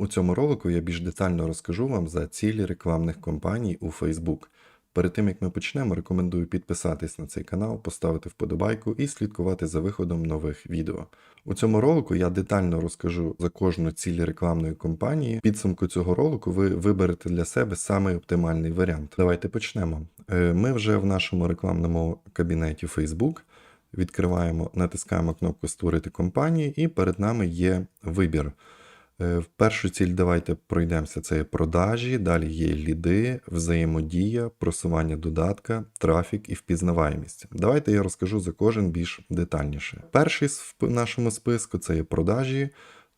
У цьому ролику я більш детально розкажу вам за цілі рекламних кампаній у Facebook. Перед тим як ми почнемо, рекомендую підписатись на цей канал, поставити вподобайку і слідкувати за виходом нових відео. У цьому ролику я детально розкажу за кожну ціль рекламної кампанії. Підсумку цього ролику ви виберете для себе самий оптимальний варіант. Давайте почнемо. Е, Ми вже в нашому рекламному кабінеті Facebook відкриваємо, натискаємо кнопку Створити компанію, і перед нами є вибір. Е, В першу ціль давайте пройдемося. Це є продажі, далі є ліди, взаємодія, просування додатка, трафік і впізнаваємість. Давайте я розкажу за кожен більш детальніше. Перший в нашому списку це є продажі.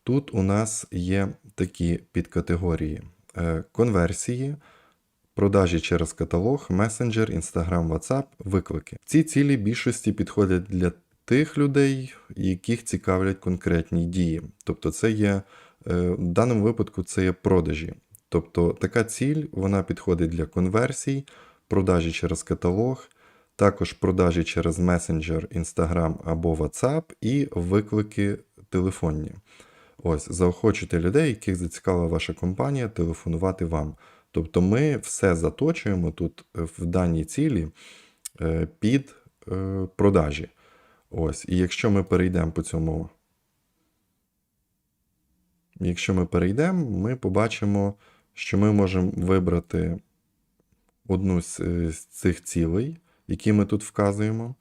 Тут у нас є такі підкатегорії: Е, конверсії, продажі через каталог, месенджер, Instagram, WhatsApp, виклики. Ці цілі більшості підходять для тих людей, яких цікавлять конкретні дії. Тобто, це є в даному випадку це є продажі. Тобто така ціль вона підходить для конверсій, продажі через каталог, також продажі через месенджер, Instagram або WhatsApp і виклики телефонні. Ось, заохочуйте людей, яких зацікавила ваша компанія, телефонувати вам. Тобто ми все заточуємо тут е, в даній цілі е, під е, продажі. Ось, і якщо ми перейдемо по цьому, якщо ми перейдемо, ми побачимо, що ми можемо вибрати одну з, е, цих цілей, які ми тут вказуємо.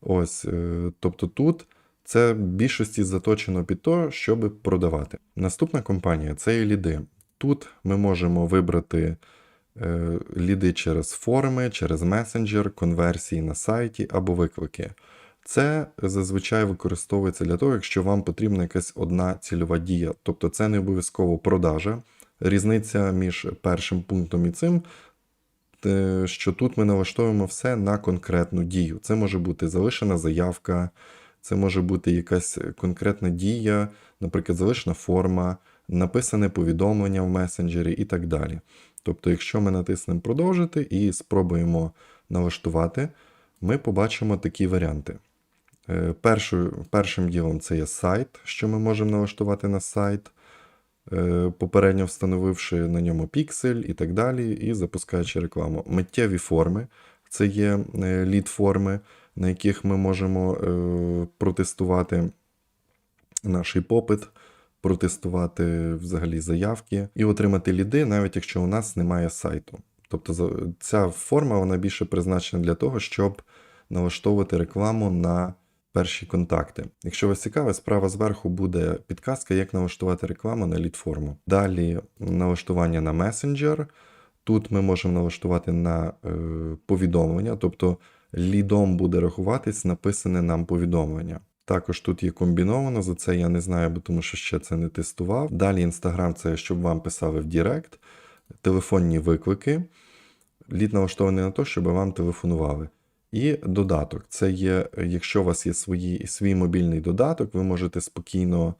Ось, е, тобто тут це в більшості заточено під те, щоб продавати. Наступна компанія це є ліди. Тут ми можемо вибрати е, ліди через форми, через месенджер, конверсії на сайті або виклики. Це зазвичай використовується для того, якщо вам потрібна якась одна цільова дія. Тобто це не обов'язково продажа. Різниця між першим пунктом і цим, що тут ми налаштовуємо все на конкретну дію. Це може бути залишена заявка, це може бути якась конкретна дія, наприклад, залишена форма, написане повідомлення в месенджері і так далі. Тобто, якщо ми натиснемо продовжити і спробуємо налаштувати, ми побачимо такі варіанти. Е, Першою, першим ділом це є сайт, що ми можемо налаштувати на сайт, е, попередньо встановивши на ньому піксель і так далі, і запускаючи рекламу. Миттєві форми це є лід-форми, на яких ми можемо е, протестувати наш попит, протестувати взагалі заявки і отримати ліди, навіть якщо у нас немає сайту. Тобто ця форма вона більше призначена для того, щоб налаштовувати рекламу на перші контакти. Якщо вас цікавить, справа зверху буде підказка, як налаштувати рекламу на лід-форму. Далі налаштування на месенджер. Тут ми можемо налаштувати на е, повідомлення, тобто лідом буде рахуватись написане нам повідомлення. Також тут є комбіновано, за це я не знаю, бо тому що ще це не тестував. Далі Instagram це щоб вам писали в Директ, телефонні виклики. Лід налаштований на те, щоб вам телефонували. І додаток. Це є, якщо у вас є свої, свій мобільний додаток, ви можете спокійно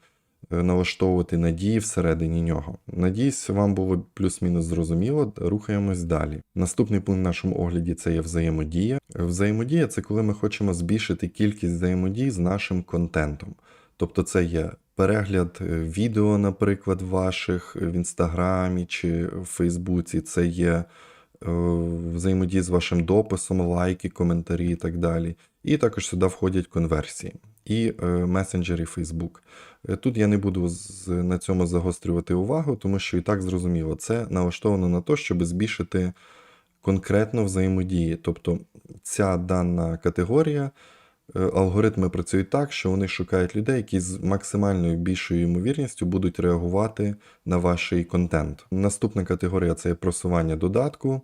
е, налаштовувати надії всередині нього. Надіюсь, вам було плюс-мінус зрозуміло. Рухаємось далі. Наступний пункт в нашому огляді це є взаємодія. Взаємодія це коли ми хочемо збільшити кількість взаємодій з нашим контентом. Тобто, це є перегляд е, відео, наприклад, ваших в інстаграмі чи в Фейсбуці. Це є взаємодії з вашим дописом, лайки, коментарі і так далі. І також сюди входять конверсії і е, месенджери Facebook. Е, Тут я не буду на цьому загострювати увагу, тому що і так зрозуміло, це налаштовано на те, щоб збільшити конкретно взаємодії. Тобто ця дана категорія, е, алгоритми працюють так, що вони шукають людей, які з максимальною більшою ймовірністю будуть реагувати на ваш контент. Наступна категорія це є просування додатку.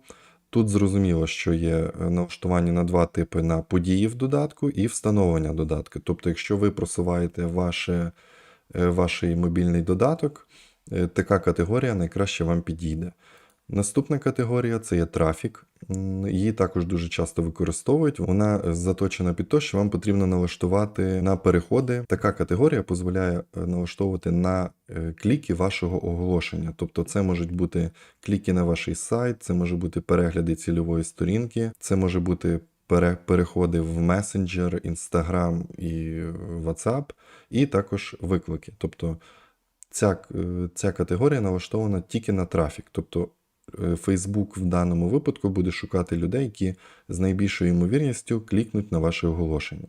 Тут зрозуміло, що є е, налаштування на два типи на події в додатку і встановлення додатку. Тобто, якщо ви просуваєте ваше, е, ваш мобільний додаток, е, така категорія найкраще вам підійде. Наступна категорія це є трафік. Її також дуже часто використовують. Вона е, заточена під те, що вам потрібно налаштувати на переходи. Така категорія дозволяє е, налаштовувати на е, кліки вашого оголошення. Тобто, це можуть бути кліки на ваш сайт, це може бути перегляди цільової сторінки, це може бути переходи в Messenger, Instagram і WhatsApp, і також виклики. Тобто ця, ця категорія налаштована тільки на трафік. Тобто Facebook в даному випадку буде шукати людей, які з найбільшою ймовірністю клікнуть на ваше оголошення.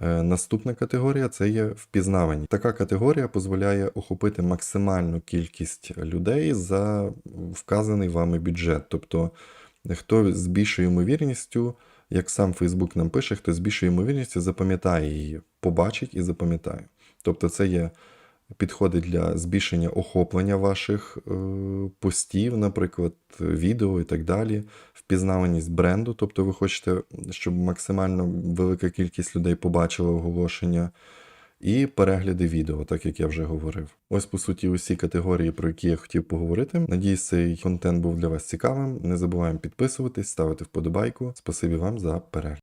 Е, Наступна категорія це є впізнавані. Така категорія дозволяє охопити максимальну кількість людей за вказаний вами бюджет. Тобто, хто з більшою ймовірністю, як сам Facebook нам пише, хто з більшою ймовірністю запам'ятає її, побачить і запам'ятає. Тобто, це є підходить для збільшення охоплення ваших е, постів, наприклад, відео і так далі, впізнаваність бренду, тобто ви хочете, щоб максимально велика кількість людей побачила оголошення, і перегляди відео, так як я вже говорив. Ось, по суті, усі категорії, про які я хотів поговорити. Надіюсь, цей контент був для вас цікавим. Не забуваємо підписуватись, ставити вподобайку. Спасибі вам за перегляд.